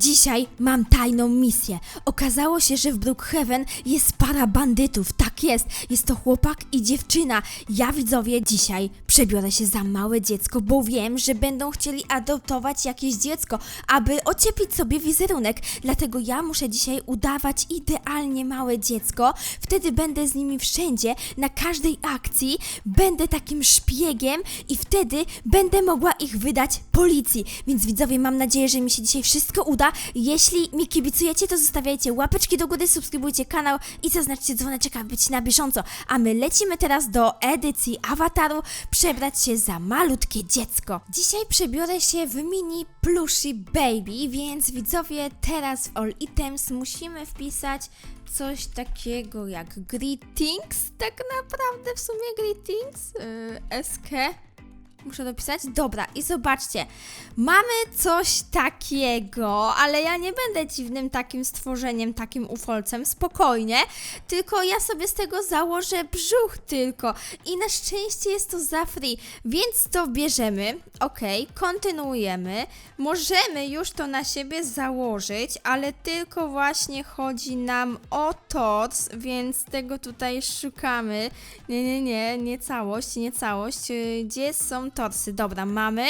Dzisiaj mam tajną misję. Okazało się, że w Brookhaven jest para bandytów. Tak jest. Jest to chłopak i dziewczyna. Ja widzowie dzisiaj przebiorę się za małe dziecko, bo wiem, że będą chcieli adoptować jakieś dziecko, aby ocieplić sobie wizerunek. Dlatego ja muszę dzisiaj udawać idealnie małe dziecko. Wtedy będę z nimi wszędzie, na każdej akcji. Będę takim szpiegiem i wtedy będę mogła ich wydać policji. Więc widzowie, mam nadzieję, że mi się dzisiaj wszystko uda. Jeśli mi kibicujecie, to zostawiajcie łapeczki do góry, subskrybujcie kanał i zaznaczcie dzwoneczek, aby być na bieżąco. A my lecimy teraz do edycji awataru przebrać się za malutkie dziecko. Dzisiaj przebiorę się w mini plushie baby, więc widzowie, teraz w all items musimy wpisać coś takiego jak greetings. Tak naprawdę w sumie greetings. Yy, SK. Muszę dopisać? Dobra, i zobaczcie. Mamy coś takiego, ale ja nie będę dziwnym takim stworzeniem, takim ufolcem, spokojnie. Tylko ja sobie z tego założę brzuch tylko. I na szczęście jest to za free, więc to bierzemy. Ok, kontynuujemy. Możemy już to na siebie założyć, ale tylko właśnie chodzi nam o tors, więc tego tutaj szukamy. Nie, nie, nie, nie całość, nie całość. Gdzie są torsy? Dobra, mamy.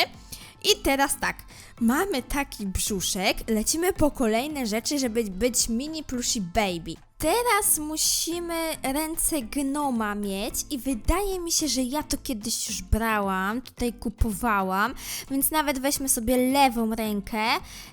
I teraz tak, mamy taki brzuszek, lecimy po kolejne rzeczy, żeby być mini plushi baby. Teraz musimy ręce gnoma mieć i wydaje mi się, że ja to kiedyś już brałam, tutaj kupowałam, więc nawet weźmy sobie lewą rękę.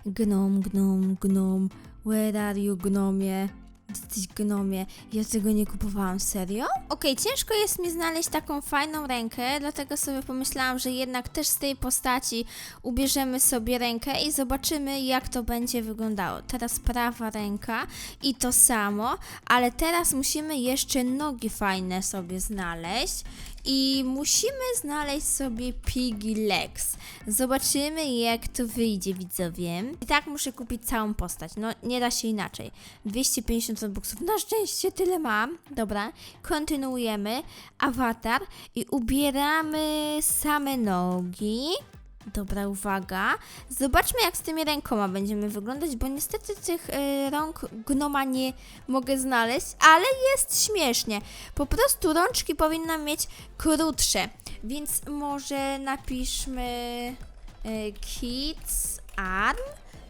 Gnom, gnom, gnom, where are you gnomie? Jesteś gnomie. Ja tego nie kupowałam, serio? Okej, ciężko jest mi znaleźć taką fajną rękę, dlatego sobie pomyślałam, że jednak też z tej postaci ubierzemy sobie rękę i zobaczymy, jak to będzie wyglądało. Teraz prawa ręka i to samo, ale teraz musimy jeszcze nogi fajne sobie znaleźć. I musimy znaleźć sobie Piggy Legs. Zobaczymy, jak to wyjdzie, widzowie. I tak muszę kupić całą postać. No, nie da się inaczej. 250 robux. Na szczęście tyle mam. Dobra, kontynuujemy. Awatar i ubieramy same nogi. Dobra, uwaga. Zobaczmy, jak z tymi rękoma będziemy wyglądać, bo niestety tych e, rąk gnoma nie mogę znaleźć, ale jest śmiesznie. Po prostu rączki powinnam mieć krótsze, więc może napiszmy e, kids arm.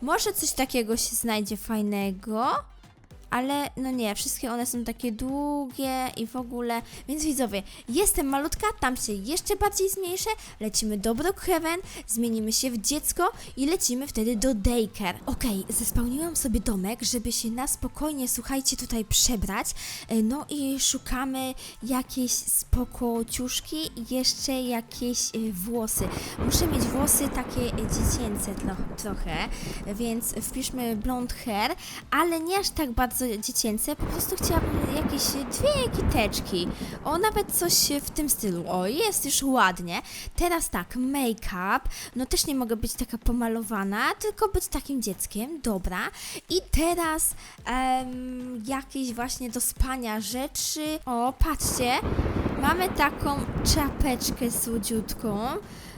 Może coś takiego się znajdzie fajnego. Ale no nie, wszystkie one są takie długie i w ogóle. Więc widzowie, jestem malutka, tam się jeszcze bardziej zmniejszę. Lecimy do Brookhaven, zmienimy się w dziecko i lecimy wtedy do daycare. Okej, zespełniłam sobie domek, żeby się na spokojnie, słuchajcie, tutaj przebrać. E, No i szukamy jakieś spoko ciuszki i jeszcze jakieś e, włosy. Muszę mieć włosy takie e, dziecięce tro- trochę, więc wpiszmy blond hair, ale nie aż tak bardzo dziecięce, po prostu chciałabym jakieś dwie kiteczki. O, nawet coś w tym stylu. O, jest już ładnie. Teraz tak, make-up. No też nie mogę być taka pomalowana, tylko być takim dzieckiem. Dobra. I teraz em, jakieś właśnie do spania rzeczy. O, patrzcie. Mamy taką czapeczkę słodziutką.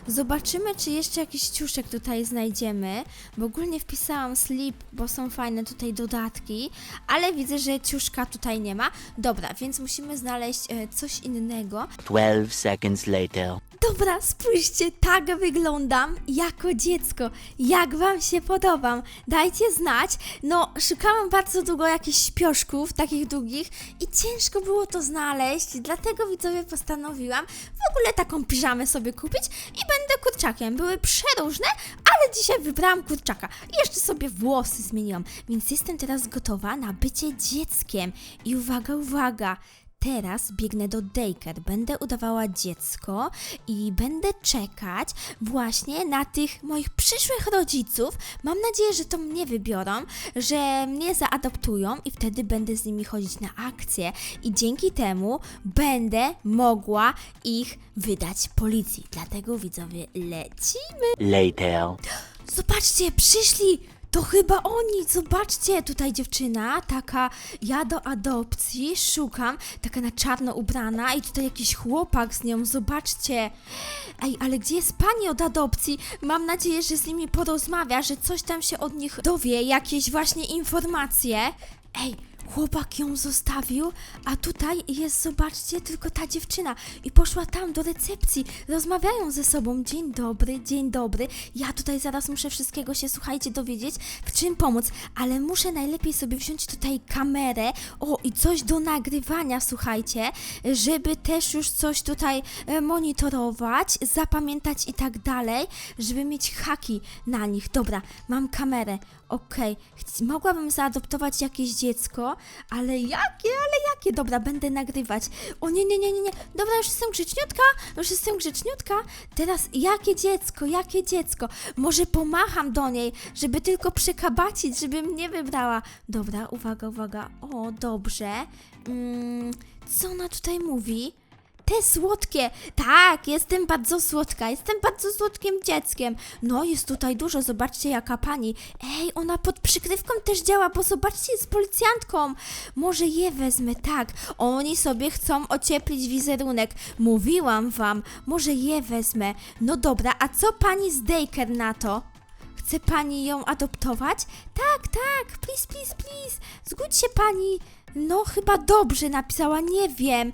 Zobaczymy, czy jeszcze jakiś ciuszek tutaj znajdziemy, bo ogólnie wpisałam sleep, bo są fajne tutaj dodatki, ale widzę, że ciuszka tutaj nie ma. Dobra, więc musimy znaleźć e, coś innego. 12 seconds later. Dobra, spójrzcie, tak wyglądam jako dziecko. Jak Wam się podobam? Dajcie znać. No, szukałam bardzo długo jakichś śpioszków, takich długich i ciężko było to znaleźć, dlatego widzowie postanowiłam w ogóle taką piżamę sobie kupić i będę kurczakiem. Były przeróżne, ale dzisiaj wybrałam kurczaka. I jeszcze sobie włosy zmieniłam, więc jestem teraz gotowa na bycie dzieckiem. I uwaga, uwaga, Teraz biegnę do daycare, będę udawała dziecko i będę czekać właśnie na tych moich przyszłych rodziców. Mam nadzieję, że to mnie wybiorą, że mnie zaadoptują i wtedy będę z nimi chodzić na akcje i dzięki temu będę mogła ich wydać policji. Dlatego widzowie lecimy. Later. Zobaczcie, przyszli! To chyba oni, zobaczcie, tutaj dziewczyna, taka, ja do adopcji, szukam, taka na czarno ubrana i tutaj jakiś chłopak z nią, zobaczcie. Ej, ale gdzie jest pani od adopcji? Mam nadzieję, że z nimi porozmawia, że coś tam się od nich dowie, jakieś właśnie informacje. Ej, chłopak ją zostawił, a tutaj jest, zobaczcie, tylko ta dziewczyna i poszła tam do recepcji. Rozmawiają ze sobą. Dzień dobry, dzień dobry. Ja tutaj zaraz muszę wszystkiego się, słuchajcie, dowiedzieć, w czym pomóc, ale muszę najlepiej sobie wziąć tutaj kamerę, o i coś do nagrywania, słuchajcie, żeby też już coś tutaj e, monitorować, zapamiętać i tak dalej, żeby mieć haki na nich. Dobra, mam kamerę. Okej, Chci- mogłabym zaadoptować jakieś dziecko, ale jakie, ale jakie? Dobra, będę nagrywać. O nie, nie, nie, nie, nie. Dobra, już jestem grzeczniutka, już jestem grzeczniutka. Teraz jakie dziecko, jakie dziecko? Może pomacham do niej, żeby tylko przekabacić, żeby mnie wybrała. Dobra, uwaga, uwaga. O, dobrze. Mm, co ona tutaj mówi? Te słodkie! Tak, jestem bardzo słodka, jestem bardzo słodkim dzieckiem. No, jest tutaj dużo, zobaczcie jaka pani. Ej, ona pod przykrywką też działa, bo zobaczcie, jest policjantką. Może je wezmę, tak. Oni sobie chcą ocieplić wizerunek. Mówiłam wam, może je wezmę. No dobra, a co pani z Daycare na to? Chce pani ją adoptować? Tak, tak, please, please, please. Zgódź się pani. No, chyba dobrze napisała, nie wiem,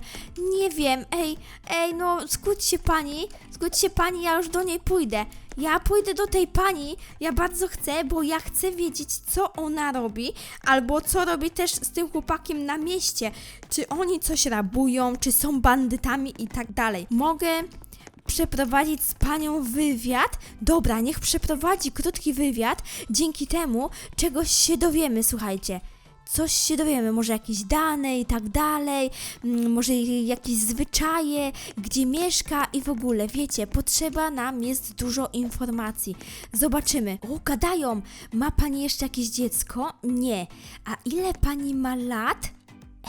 nie wiem. Ej, ej, no, zgódź się pani, zgódź się pani, ja już do niej pójdę. Ja pójdę do tej pani, ja bardzo chcę, bo ja chcę wiedzieć, co ona robi, albo co robi też z tym chłopakiem na mieście. Czy oni coś rabują, czy są bandytami i tak dalej. Mogę przeprowadzić z panią wywiad. Dobra, niech przeprowadzi krótki wywiad. Dzięki temu czegoś się dowiemy, słuchajcie. Coś się dowiemy, może jakieś dane i tak dalej, mm, może jakieś zwyczaje, gdzie mieszka i w ogóle, wiecie, potrzeba nam jest dużo informacji. Zobaczymy. O, gadają. Ma pani jeszcze jakieś dziecko? Nie. A ile pani ma lat?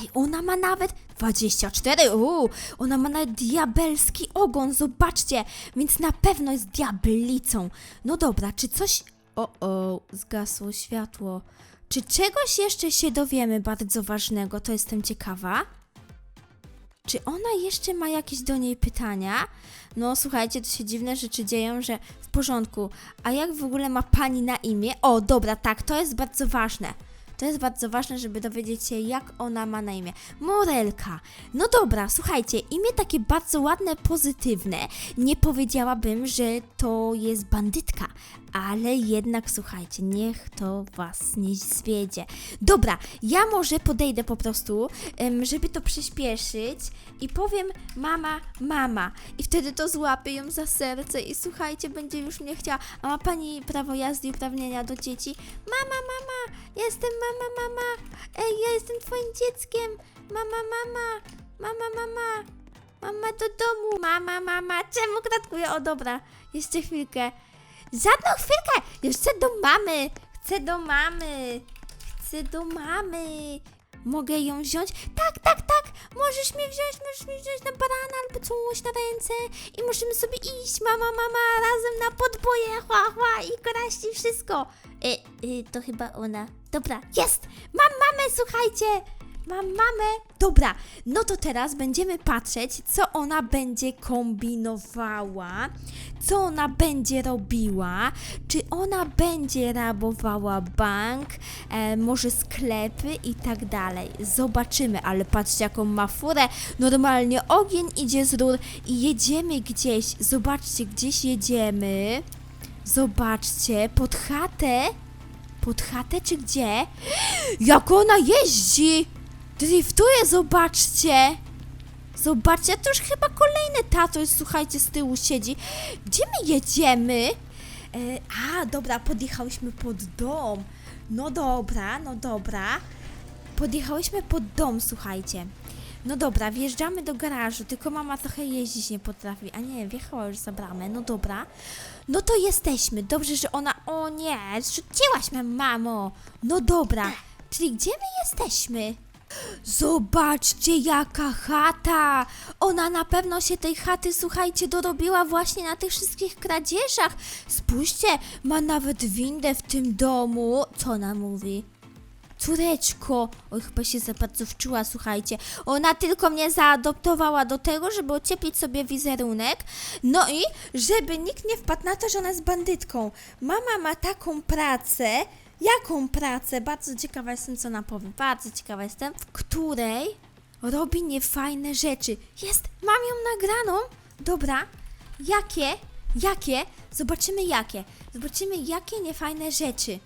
Ej, ona ma nawet 24, uuu, ona ma nawet diabelski ogon, zobaczcie, więc na pewno jest diablicą. No dobra, czy coś... O, o, zgasło światło. Czy czegoś jeszcze się dowiemy bardzo ważnego, to jestem ciekawa. Czy ona jeszcze ma jakieś do niej pytania? No słuchajcie, to się dziwne rzeczy dzieją, że w porządku. A jak w ogóle ma pani na imię? O, dobra, tak, to jest bardzo ważne. To jest bardzo ważne, żeby dowiedzieć się, jak ona ma na imię. Morelka. No dobra, słuchajcie, imię takie bardzo ładne, pozytywne. Nie powiedziałabym, że to jest bandytka, ale jednak słuchajcie, niech to was nie zwiedzie. Dobra, ja może podejdę po prostu, żeby to przyspieszyć i powiem mama, mama. I wtedy to złapię ją za serce i słuchajcie, będzie już mnie chciała. A ma pani prawo jazdy i uprawnienia do dzieci? Mama, mama, jestem mama, mama. Ej, ja jestem twoim dzieckiem. Mama, mama, mama, mama. Mama do domu. Mama, mama. Czemu kratkuję? O dobra, jeszcze chwilkę. Żadną chwilkę! Już chcę do mamy! Chcę do mamy! Chcę do mamy! Mogę ją wziąć? Tak, tak, tak! Możesz mnie wziąć, możesz mnie wziąć na barana albo coś na ręce i możemy sobie iść, mama, mama, razem na podboje, chła, chła i kraść wszystko. E, e, to chyba ona. Dobra, jest! Mam mamę, słuchajcie! Mam mamę. Dobra, no to teraz będziemy patrzeć, co ona będzie kombinowała, co ona będzie robiła, czy ona będzie rabowała bank, e, może sklepy i tak dalej. Zobaczymy, ale patrzcie, jaką ma furę. Normalnie ogień idzie z rur i jedziemy gdzieś. Zobaczcie, gdzieś jedziemy. Zobaczcie, pod chatę. Pod chatę czy gdzie? Jak ona jeździ! Driftuje, zobaczcie! Zobaczcie, to już chyba kolejny tato jest, słuchajcie, z tyłu siedzi. Gdzie my jedziemy? E, a, dobra, podjechałyśmy pod dom. No dobra, no dobra. Podjechałyśmy pod dom, słuchajcie. No dobra, wjeżdżamy do garażu, tylko mama trochę jeździć nie potrafi. A nie, wjechała już za bramę, no dobra. No to jesteśmy, dobrze, że ona... O nie, zrzuciłaś mnie, mamo. No dobra, czyli gdzie my jesteśmy? Zobaczcie, jaka chata! Ona na pewno się tej chaty, słuchajcie, dorobiła właśnie na tych wszystkich kradzieżach. Spójrzcie, ma nawet windę w tym domu. Co ona mówi? Córeczko, oj chyba się za bardzo wczuła, słuchajcie. Ona tylko mnie zaadoptowała do tego, żeby ocieplić sobie wizerunek. No i żeby nikt nie wpadł na to, że ona jest bandytką. Mama ma taką pracę. Jaką pracę? Bardzo ciekawa jestem, co ona powie. Bardzo ciekawa jestem. W której robi niefajne rzeczy. Jest, mam ją nagraną. Dobra. Jakie? Jakie? Zobaczymy jakie. Zobaczymy jakie niefajne rzeczy.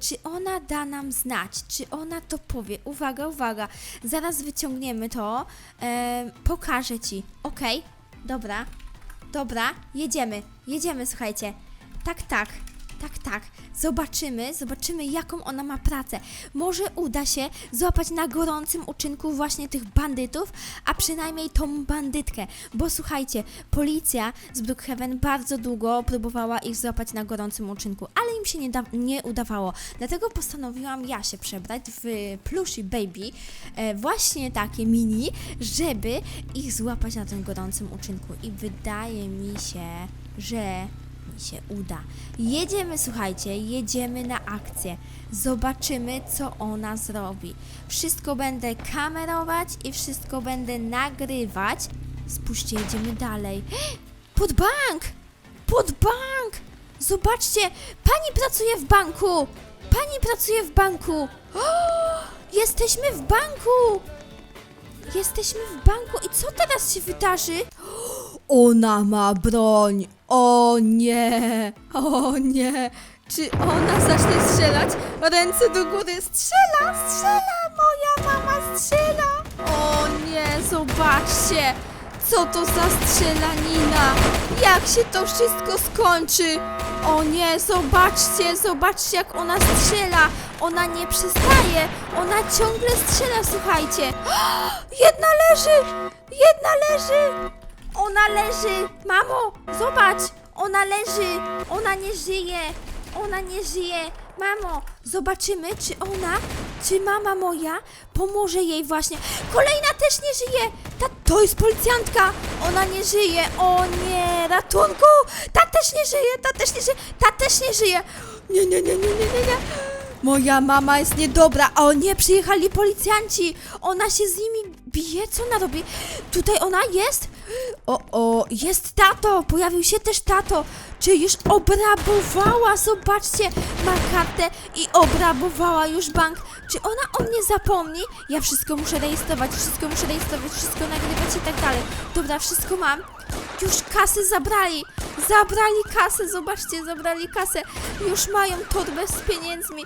Czy ona da nam znać? Czy ona to powie? Uwaga, uwaga. Zaraz wyciągniemy to. E, pokażę ci. Okej, dobra. Dobra, jedziemy. Jedziemy, słuchajcie. Tak, tak. Tak, tak. Zobaczymy, zobaczymy, jaką ona ma pracę. Może uda się złapać na gorącym uczynku właśnie tych bandytów, a przynajmniej tą bandytkę. Bo słuchajcie, policja z Brookhaven bardzo długo próbowała ich złapać na gorącym uczynku, ale im się nie, nie udawało. Dlatego postanowiłam ja się przebrać w plushie baby, e, właśnie takie mini, żeby ich złapać na tym gorącym uczynku. I wydaje mi się, że mi się uda. Jedziemy, słuchajcie, jedziemy na akcję. Zobaczymy, co ona zrobi. Wszystko będę kamerować i wszystko będę nagrywać. Spójrzcie, jedziemy dalej. Pod bank! Pod bank! Zobaczcie, pani pracuje w banku! Pani pracuje w banku! O, jesteśmy w banku! Jesteśmy w banku i co teraz się wydarzy? Ona ma broń! O nie! O nie! Czy ona zacznie strzelać? Ręce do góry! Strzela! Strzela! Moja mama strzela! O nie! Zobaczcie! Co to za strzelanina? Jak się to wszystko skończy? O nie, zobaczcie, zobaczcie jak ona strzela. Ona nie przestaje. Ona ciągle strzela, słuchajcie. Jedna leży! Jedna leży! Ona leży! Mamo, zobacz! Ona leży! Ona nie żyje! Ona nie żyje! Mamo, zobaczymy, czy ona, czy mama moja pomoże jej właśnie. Kolejna też nie żyje! Ta, to jest policjantka! Ona nie żyje! O nie! Ratunku! Ta też nie żyje! Ta też nie żyje! Ta też nie żyje! Nie, nie, nie, nie, nie, nie, nie! Moja mama jest niedobra. O nie, przyjechali policjanci. Ona się z nimi bije. Co ona robi? Tutaj ona jest? O, o, jest tato. Pojawił się też tato. Czy już obrabowała? Zobaczcie, ma kartę i obrabowała już bank. Czy ona o mnie zapomni? Ja wszystko muszę rejestrować, wszystko muszę rejestrować, wszystko nagrywać i tak dalej. Dobra, wszystko mam. Już kasę zabrali. Zabrali kasę, zobaczcie, zabrali kasę. Już mają torbę z pieniędzmi.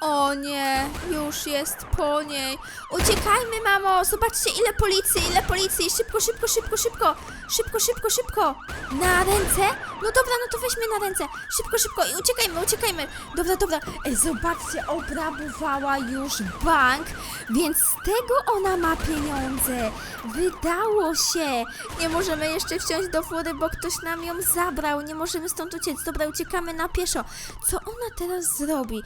O nie, już jest po niej. Uciekajmy, mamo. Zobaczcie, ile policji, ile policji. Szybko, szybko, szybko, szybko. Szybko, szybko, szybko. Na ręce? No dobra, no to weźmy na ręce. Szybko, szybko i uciekajmy, uciekajmy. Dobra, dobra. Ej, zobaczcie, obrabowała już bank, więc z tego ona ma pieniądze. Wydało się. Nie możemy jeszcze wsiąść do fury, bo ktoś nam ją zabrał. Nie możemy stąd uciec. Dobra, uciekamy na pieszo. Co ona teraz zrobi?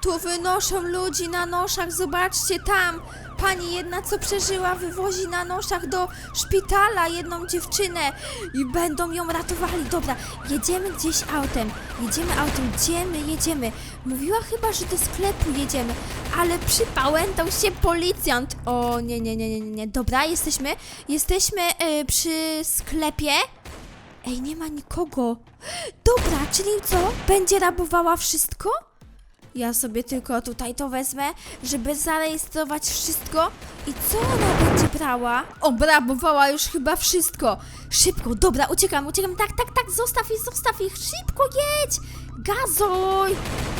Tu wynoszą ludzi na noszach. Zobaczcie tam. Pani jedna, co przeżyła, wywozi na noszach do szpitala jedną dziewczynę i będą ją ratowali. Dobra, jedziemy gdzieś autem. Jedziemy autem. Gdzie my jedziemy? Mówiła chyba, że do sklepu jedziemy, ale przypałętał się policjant. O, nie, nie, nie, nie, nie, nie. Dobra, jesteśmy, jesteśmy y, przy sklepie. Ej, nie ma nikogo. Dobra, czyli co? Będzie rabowała wszystko? Ja sobie tylko tutaj to wezmę, żeby zarejestrować wszystko. I co ona będzie brała? Obrabowała już chyba wszystko. Szybko, dobra, uciekam, uciekam. Tak, tak, tak, zostaw ich, zostaw ich. Szybko jedź! Gazuj!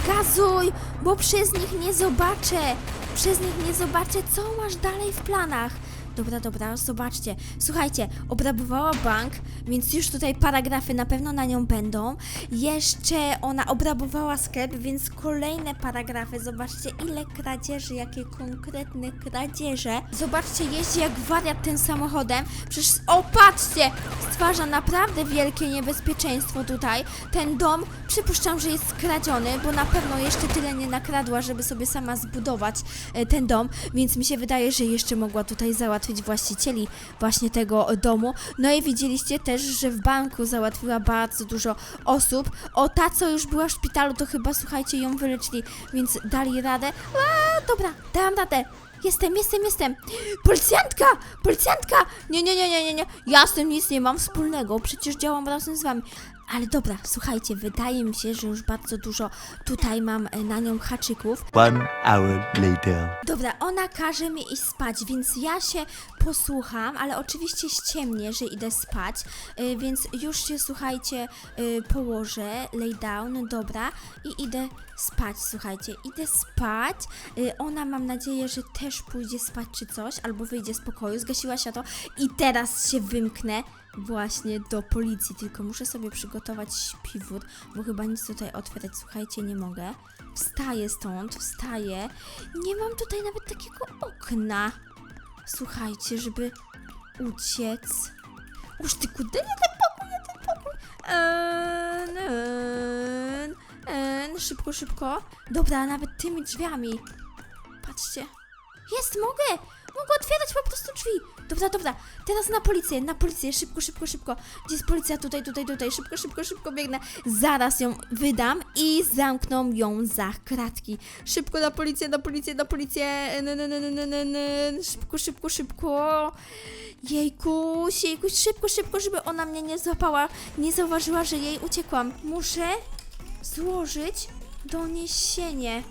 Gazuj, bo przez nich nie zobaczę. Przez nich nie zobaczę, co masz dalej w planach. Dobra, dobra, zobaczcie. Słuchajcie, obrabowała bank, więc już tutaj paragrafy na pewno na nią będą. Jeszcze ona obrabowała sklep, więc kolejne paragrafy. Zobaczcie, ile kradzieży, jakie konkretne kradzieże. Zobaczcie, jeździ jak wariat tym samochodem. Przecież, o patrzcie, stwarza naprawdę wielkie niebezpieczeństwo tutaj. Ten dom, przypuszczam, że jest skradziony, bo na pewno jeszcze tyle nie nakradła, żeby sobie sama zbudować e, ten dom, więc mi się wydaje, że jeszcze mogła tutaj załatwić właścicieli właśnie tego domu. No i widzieliście też, że w banku załatwiła bardzo dużo osób. O, ta, co już była w szpitalu, to chyba, słuchajcie, ją wyleczyli, więc dali radę. A, dobra, dałam radę. Jestem, jestem, jestem. Policjantka! Policjantka! Nie, nie, nie, nie, nie, nie. Ja z tym nic nie mam wspólnego. Przecież działam razem z wami. Ale dobra, słuchajcie, wydaje mi się, że już bardzo dużo tutaj mam e, na nią haczyków. One hour later. Dobra, ona każe mi iść spać, więc ja się posłucham, ale oczywiście ściemnię, że idę spać, y, więc już się, słuchajcie, y, położę, lay down, dobra, i idę spać, słuchajcie, idę spać, ona mam nadzieję, że też pójdzie spać czy coś, albo wyjdzie z pokoju, zgasiła się to i teraz się wymknę właśnie do policji, tylko muszę sobie przygotować śpiwór, bo chyba nic tutaj otwierać, słuchajcie, nie mogę. Wstaję stąd, wstaję. Nie mam tutaj nawet takiego okna. Słuchajcie, żeby uciec. Uż ty kudy, ten pokój, ten pokój. En, en, en. Szybko, szybko. Dobra, nawet tymi drzwiami. Patrzcie. Jest, mogę! Mogę otwierać po prostu drzwi. Dobra, dobra. Teraz na policję, na policję. Szybko, szybko, szybko. Gdzie jest policja? Tutaj, tutaj, tutaj. Szybko, szybko, szybko biegnę. Zaraz ją wydam i zamkną ją za kratki. Szybko na policję, na policję, na policję. Szybko, szybko, szybko. Jejku, jejku, szybko, szybko, żeby ona mnie nie złapała. Nie zauważyła, że jej uciekłam. Muszę złożyć doniesienie.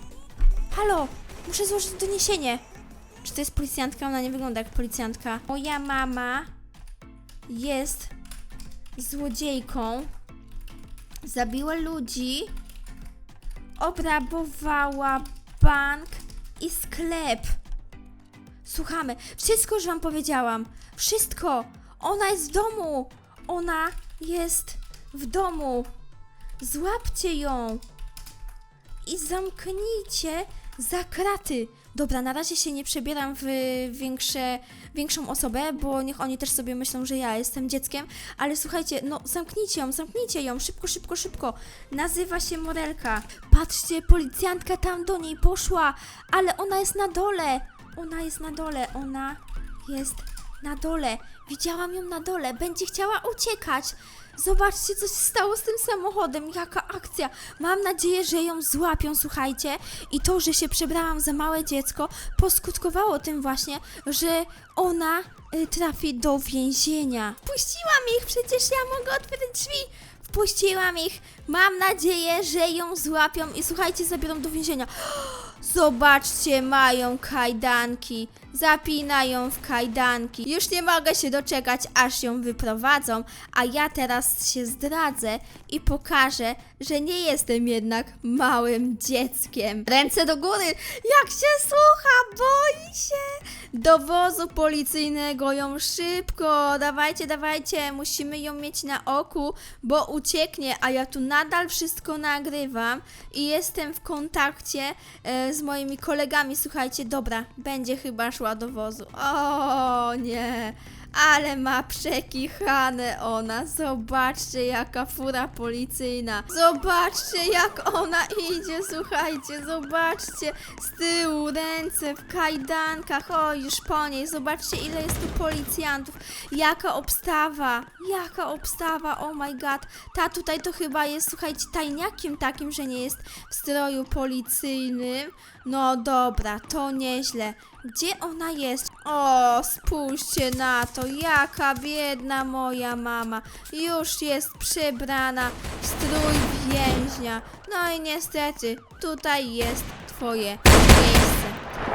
Halo, muszę złożyć doniesienie. Czy to jest policjantka? Ona nie wygląda jak policjantka. Moja mama jest złodziejką. Zabiła ludzi. Obrabowała bank i sklep. Słuchamy. Wszystko już wam powiedziałam. Wszystko. Ona jest w domu. Ona jest w domu. Złapcie ją i zamknijcie za kraty. Dobra, na razie się nie przebieram w większe, większą osobę, bo niech oni też sobie myślą, że ja jestem dzieckiem, ale słuchajcie, no zamknijcie ją, zamknijcie ją, szybko, szybko, szybko. Nazywa się Morelka. Patrzcie, policjantka tam do niej poszła, ale ona jest na dole. Ona jest na dole, ona jest na dole. Widziałam ją na dole, będzie chciała uciekać. Zobaczcie, co się stało z tym samochodem, jaka akcja. Mam nadzieję, że ją złapią, słuchajcie. I to, że się przebrałam za małe dziecko, poskutkowało tym właśnie, że ona y, trafi do więzienia. Wpuściłam ich, przecież ja mogę otwierać drzwi. Wpuściłam ich. Mam nadzieję, że ją złapią i słuchajcie, zabiorą do więzienia. Zobaczcie, mają kajdanki. Zapinają w kajdanki. Już nie mogę się doczekać, aż ją wyprowadzą, a ja teraz się zdradzę i pokażę, że nie jestem jednak małym dzieckiem. Ręce do góry, jak się słucha, boi się. Do wozu policyjnego ją szybko, dawajcie, dawajcie, musimy ją mieć na oku, bo ucieknie, a ja tu nadal wszystko nagrywam i jestem w kontakcie e, z moimi kolegami. Słuchajcie, dobra, będzie chyba szła do wozu. O nie, ale ma przekichane ona. Zobaczcie, jaka fura policyjna. Zobaczcie, jak ona idzie, słuchajcie, zobaczcie. Z tyłu ręce w kajdankach. O, już po niej. Zobaczcie, ile jest tu policjantów. Jaka obstawa, jaka obstawa, oh my god. Ta tutaj to chyba jest, słuchajcie, tajniakiem takim, że nie jest w stroju policyjnym. No dobra, to nieźle. Gdzie ona jest? O, spójrzcie na to, jaka biedna moja mama. Już jest przebrana w strój więźnia. No i niestety, tutaj jest twoje miejsce.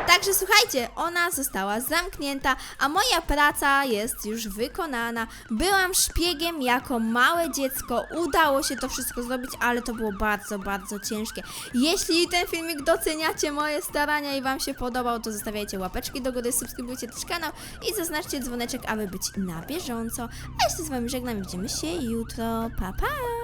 Także słuchajcie, ona została zamknięta, a moja praca jest już wykonana. Byłam szpiegiem jako małe dziecko. Udało się to wszystko zrobić, ale to było bardzo, bardzo ciężkie. Jeśli ten filmik doceniacie moje starania i Wam się podobał, to zostawiajcie łapeczki do góry, subskrybujcie też kanał i zaznaczcie dzwoneczek, aby być na bieżąco. A ja z Wami żegnam widzimy się jutro. Pa, pa!